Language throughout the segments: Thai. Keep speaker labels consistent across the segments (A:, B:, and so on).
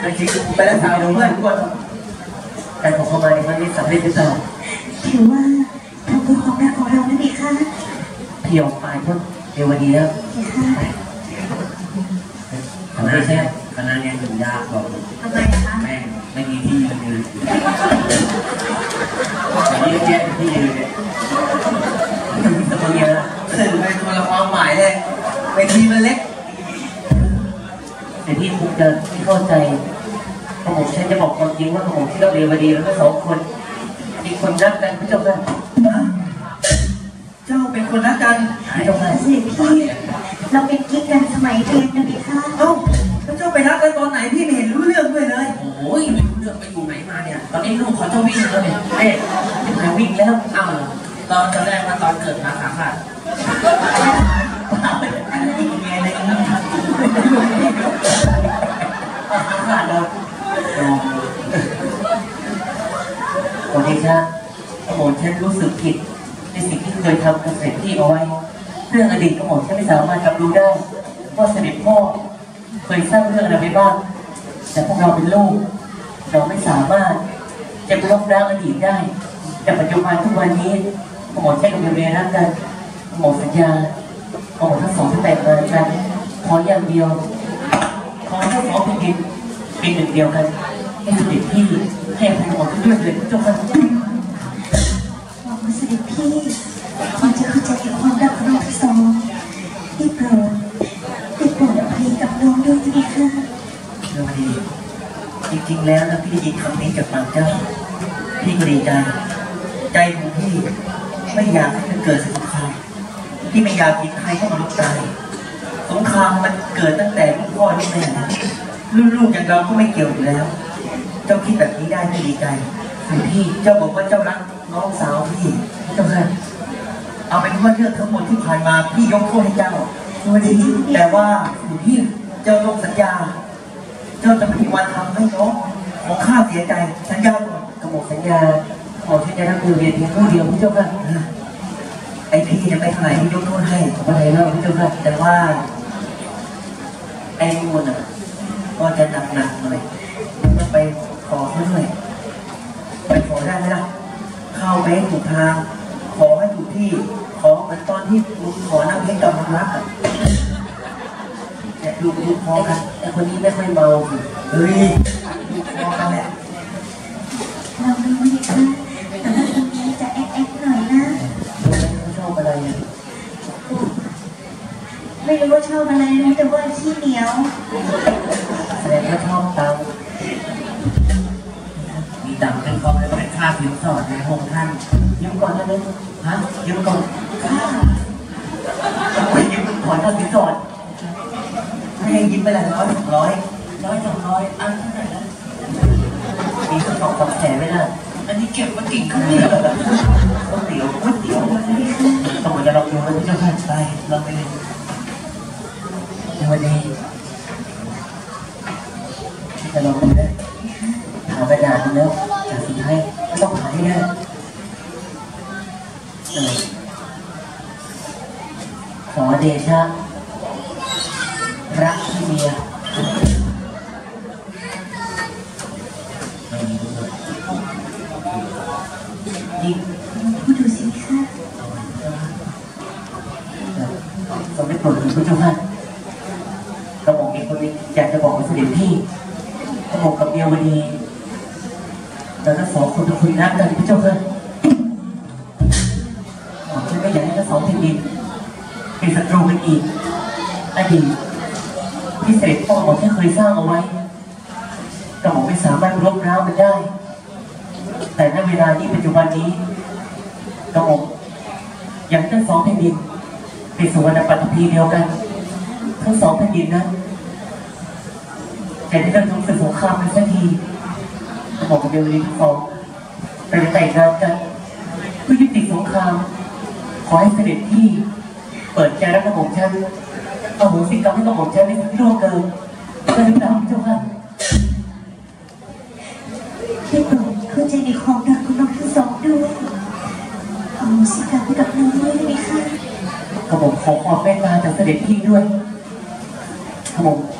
A: ไปคิดไปรักษาเพื่อนก่อนการขอเข้ามาในครั้งนี้สำเร็จหรือเปล่า
B: ถือว่าทำเพื่อความรักของเรานั่นเองค่ะ
A: พี่ยอมตายเพื่อเร็ววันนี้แล้ว
B: เดี๋ยวค่ะ
A: ทำได้ใช่ไหมคณะนี้ถึงยากบอก
B: ทำไมอะคะ
A: แม่งไม่มีที่ยืนยืนแต่ยืนแยะที่ยืนเนี่ยสมัยเยอะสื่อไปคนละความหมายเลยเวทีมันเล็ก แต่พี่คงจะไม่เข้าใจกระหม่อมฉันจะบอกความจริงว่ากระหม่อมที่เราเรียนมาดีแล้วก็สองคนมีคนรักกันพระเจ้าค่ะเจ้าเป็นคนรักกันพระเจ้าค่ะ
B: เสด็จพี่เราเป็นกิ๊กกันสมัยเรียนนะพี่ค่ะ
A: เอ้าแล้วเจ้าไปรักกันตอนไหนพี่ไม่เห็นรู้เรื่องด้วยเลยโอ้ยไม่รู้เรื่องไปอยู่ไหนมาเนี่ย ตอนนี้ลูกเขาจะวิ่งแล้วเนี่ยเอ๊ะจะวิ่งแล้วเอ้าตอนตอนแรกว่าตอนเกิดมาขาขาดอะไรอะไร ขาขาดเลยโอเคชะกระหม่อฉันรู้สึกผิด ในสิ่งที่เคยทำกับเสด็จพี่เอาไว้ เรื่องอดีตกระหมอฉันไม่สามารถรับรู้ได้ว่าเสด็จพ่อเคยสร้างเรื่องอะไรไว้บ้างแต่พวกเราเป็นลูก เราไม่สามารถจะไปลบล้างอดีตได้ แต่ปัจจุบันทุกวันนี้หม่อมใช้กับเมียรักกันกระหมอสัญญากระหมอทั้งสองที่แต่งงานกัน ออย่างเดียว ขอให้สองแผ่นดินเป็นหนึ่งเดียวกันให้เสด็จพี่ให้อภัยกระหม่อมทุกเรื่องเลยเจ้าค่ะ
B: หวังว่าเสด็จพี่คงจะเข้าใจถึงความรักของเราทั้งสองได้โปรดได้โปรดอภัยกับน้องด้วยนะพี่ค่ะ
A: เรื่องดีจริงๆแล้วนะพี่ได้ยินคำนี้จากปากเจ้าพี่ก็ดีใจ ใจของพี่ไม่อยากให้มันเกิดสงครามพี่ไม่อยากเห็นใครเข้ามาลุกตายส งครามมันเกิดตั้งแต่ลูกพ่อลูกแม่รุ่นลูกอย่างเราก็ไม่เกี่ยวอยู่แล้ว เจ้าคิดแบบนี้ได้พี่ดีใจส่วนพี่เจ้าบอกว่าเจ้ารักน้องสาวพี่เจ้าค่ะเอาเป็นว่าเรื่องทั้งหมดที่ผ่านมาพี่ยกโทษให้เจ้าวันนี้แต่ว่าส่วนพี่เจ้าต้องสัญญา เจ้าจะไม่มีวันทำให้น้องของข้าเสียใจสัญญาก่อนกระบอกสัญญาขอที่จะรักมือเรียนเพียงผู้เดียวพี่เจ้าค่ะไอพี่จะไม่เท่าไหร่ที่ยกโทษให้ผมอะไรแล้วพี่เจ้าค่ะแต่ว่า ไอ้มูนอะก็จะหนักหนักหน่อยมันไปขอเขาด้วยไปขอได้ไหมล่ะเข้าไปห้ถูกทาง ขอให้ถูกที่ ขอเหมือนตอนที่ลุงขอน้ำเพชรกับมันรักอะเนี่ยลูกลูกพอกันแต่คนนี้ไม่ค่อยเมาเฮ้ยลูกพอกันแหละ
B: เรารู้ไหมคะแต่ว่าตรงนี้จะแอ๊กแอ๊กหน่อยนะ
A: เขาชอบอะไรอะ
B: ไม่รู้ว่าชอบอะไรรู้แต่ว่าขี้เหนียว
A: แสดงว่าชอบเตังค์มีตังค์เป็นกองเลยเป็นค่าสินสอดในห้องท่านยืมก่อนได้ไหมฮะยืมก่อน
B: ค่ะ
A: ไปยืมก่อนค่าสินสอดไม่ให้ยืมไปละร้อยสองร้อยร้อยสองร้อยอันเท่าไหร่นะมีสักสองสามแสนไหมล่ะอันนี้เก็บมากินข้าวเหนียว กระดาษดูแล้วจากสุดท้ายก็ต้องหาให้ได้เออขอเดชะรักที่เมียยิ่ง
B: พูดดูสิคะ
A: สมเด็จโปรดคุณผู้ชมท่ากระหม่อมเองคนนี้อยากจะบอกกับเสด็จพี่กระหม่อมกับเมียวดี เราทั้งสองคนเป็นคนรักกันพี่เจ้าค่ะผมฉันไม่อยากให้ทั้งสองแผ่นดินเป็นศัตรูกันอีกอดีตที่เสด็จพ่อของฉันเคยสร้างเอาไว้กระหม่อมไม่สามารถลบล้างมันได้ แต่ในเวลานี้ปัจจุบันนี้กระหม่อมอยางทั้งสองแผ่นดินเป็นสุวรรณปัตภีเดียวกัน ทั้งสองแผ่นดินนั้นแต่ได้เริ่มรู้สึกสงครามกันสักที บอกกับเบลลีทั้งสองไปแต่งงานกันเพื่อยุติสงคราม ขอให้เสด็จพี่เปิดใจรักกระผมฉันเอาหมูสิกรรมให้กระผมฉันในสิ่งที่ร่วงเกินได้หรือเปล่าพี่เจ้าค่ะ
B: ได้โปรดเข้าใจในความรักของน้องทั้งสองด้วยเอาสิกรรมให้กับน้องด้วยได้ไหมคะ
A: กระผมขอความเมตตาจากเสด็จพี่ด้วยกระผมขอบ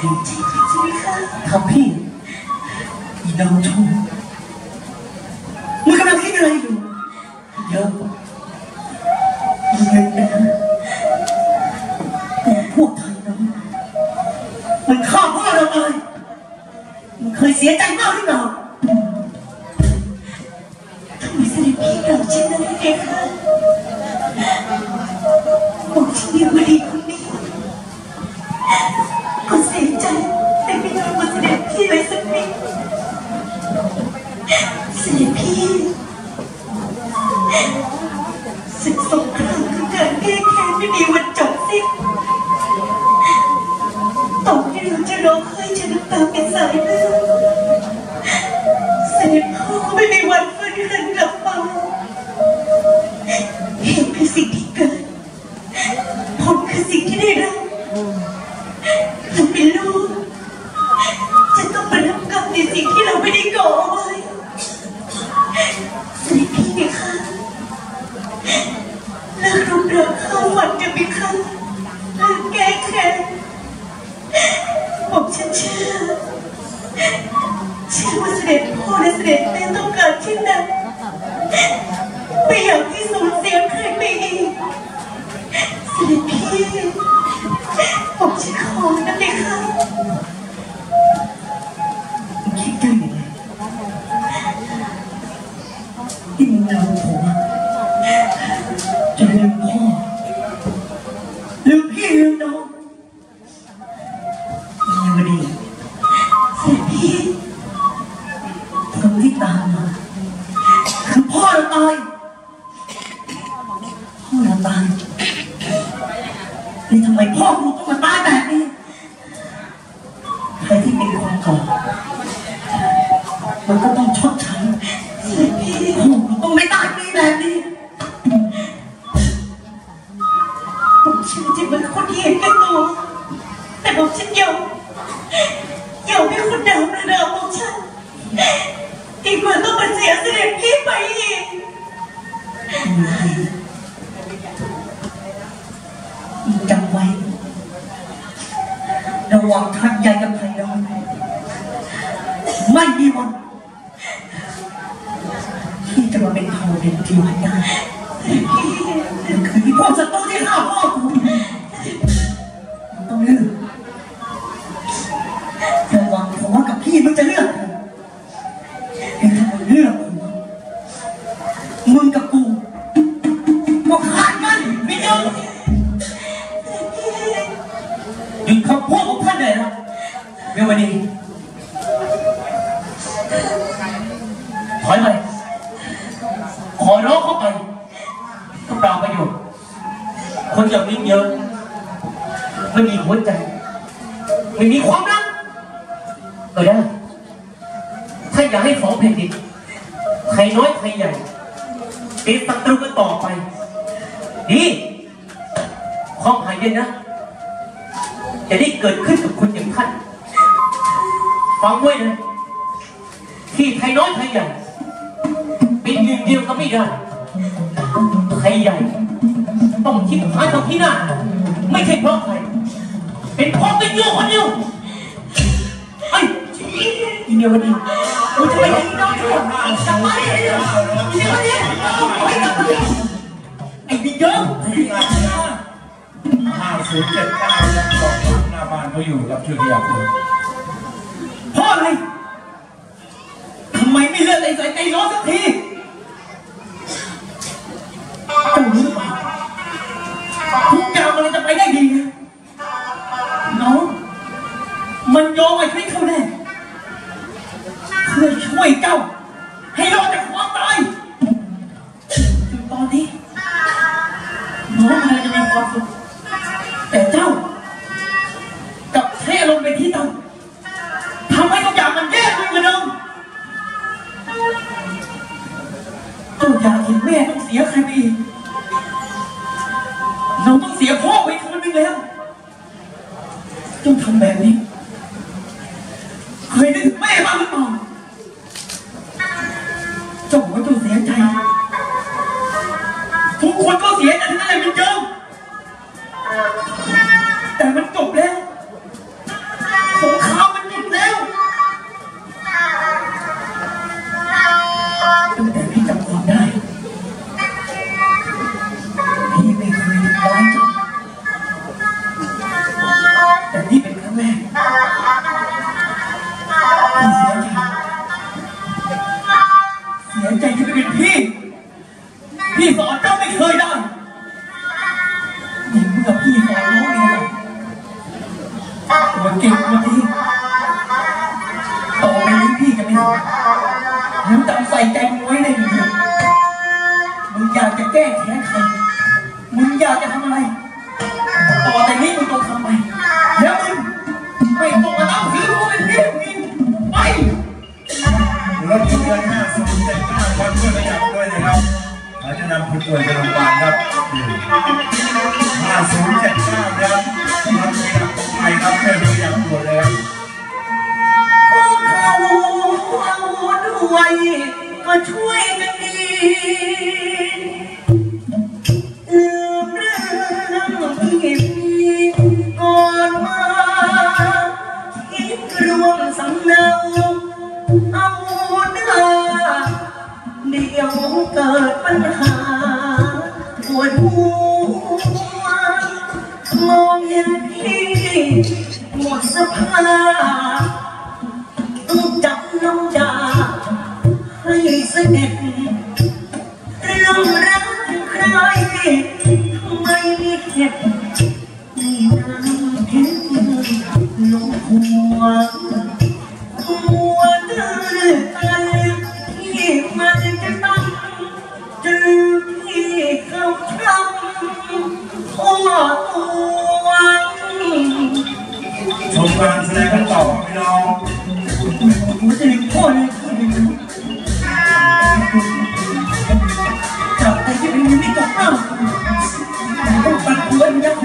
C: เดียวดี
B: ใช่ใช่ไหมคะ
C: ทำพี่อีน้องชูมึงกำลังคิดอะไรอยู่เยอะมึงเลยนะแต่พวกไทยน้องมันฆ่าพ่อเราเลยมึงเคยเสียใจมากหรือเปล่า
B: ทำไมเสด็จพี่กล่าเช่นนั้นเองคะบอกฉันเดียวมาดีคนนี้ เลยสักนิดเสด็จพี่ศึกสงครามคือการแก้แค้นไม่มีวันจบสิ้นต่อให้เราจะร้องไห้จะน้ำตาเป็นสายเลือดเสด็จพ่อไม่มีวันฟื้นคืนกลับ ในสิ่งที่เราไม่ได้ก่อเอาไว้เสด็จพี่เนี่ยค่ะเลิกรุมเริงเข้าฝันกันไหมคะเลิกแก้แค้นบอกฉันเชื่อเชื่อว่าเสด็จพ่อและเสด็จแม่ต้องการเช่นนั้นไม่อยากที่สูญ
C: ที่ตามมาคือพ่อเราตายพ่อเราตายนี่ทำไมพ่อกูต้องมาตายแบบนี้ใครที่เป็นคนก่อนมันก็ต้องชดใช้
B: พี่
C: พ่อกูต้องไม่ตายฟรีแบบนี้
B: ผมเชื่อจะเป็นคนเห็นแกันตัวแต่ผมฉันยอมยอมให้คนด่าประนามของฉัน ดีกว่าต้องมาเสียเสด็จพี่ไปอีก
C: มึงจำไว้ ระหว่างทันใหญ่กับไทยน้อยไม่มีวันที่จะมาเป็นเผ่าเด่นที่วันได้มันคือที่พวกศัตรูที่ฆ่าพ่อกูมึ เมวดีถอยไปขอร้องเข้าไปก็เปล่าประโยชน์คนอย่างนี้เยอะไม่มีหัวใจไม่มีความรักเออได้ถ้าอยากให้สองแผ่นดินใครน้อยใครใหญ่เป็นศัตรูกันต่อไปดีความหายเย็นนะ จะได้เกิดขึ้นกับคนอย่างท่าน ฟังไว้นะที่ไทยน้อยไทยใหญ่เป็นหนึ่งเดียวก็ไม่ได้ไทยใหญ่ ต้องคิดหาทางที่หน้าไม่ใช่เพราะใครเป็นเพราะเป็นโยคนเดียวไอ้อีเมียวันนี้กูจะไปยิงน้องชั่วกลับมาไอ้เดียวอีเมียวันนี้ไอ้บมาไอ้บิ๊กเยิ้ม
D: ห้าศูนย์เจ็ดเก้ายังสองหน้าบ้านเขาอยู่กับชื่อที่อยากคุณ
C: เพราะอะไรทำไมไม่เลือกไอ้ใส่ใจร้อนสักที แม่ต้องเสียใครไปอีกเราต้องเสียพ่อไปคนหนึ่งแล้วต้องทำแบบนี้ เคยนึกถึงแม่บ้างหรือเปล่าเจ้าบอกว่าเจ้าเสียใจ ทุกคนก็เสียใจทั้งนั้นเลยมันเจอแต่มัน หัวใจที่เป็นพี่ พี่สอนเจ้าไม่เคยได้ในเมื่อพี่สอนน้องเองหัวเก่งหัวที่ต่อไป
D: นี้พี่จะไม่สอนน้ำจำใส่ใจมึงไว้ได้ดีมึงอยา
C: กจะแก้แค้นใครมึงอยากจะทำอะไร มดสภาต้องจับน้ำยาให้สด็จเรื่องรักใครไมไม่เก็บนี่น้ำเพชรลงหัวหัวเดินที่มันจะต้องเจอที่เขาทำพ่อ
D: ส่งการแสดงกันต่อพี่น้องอีกคนจับแต่ยัง
C: ไม่กลับบ้านต้องปัดเพื่อนยัง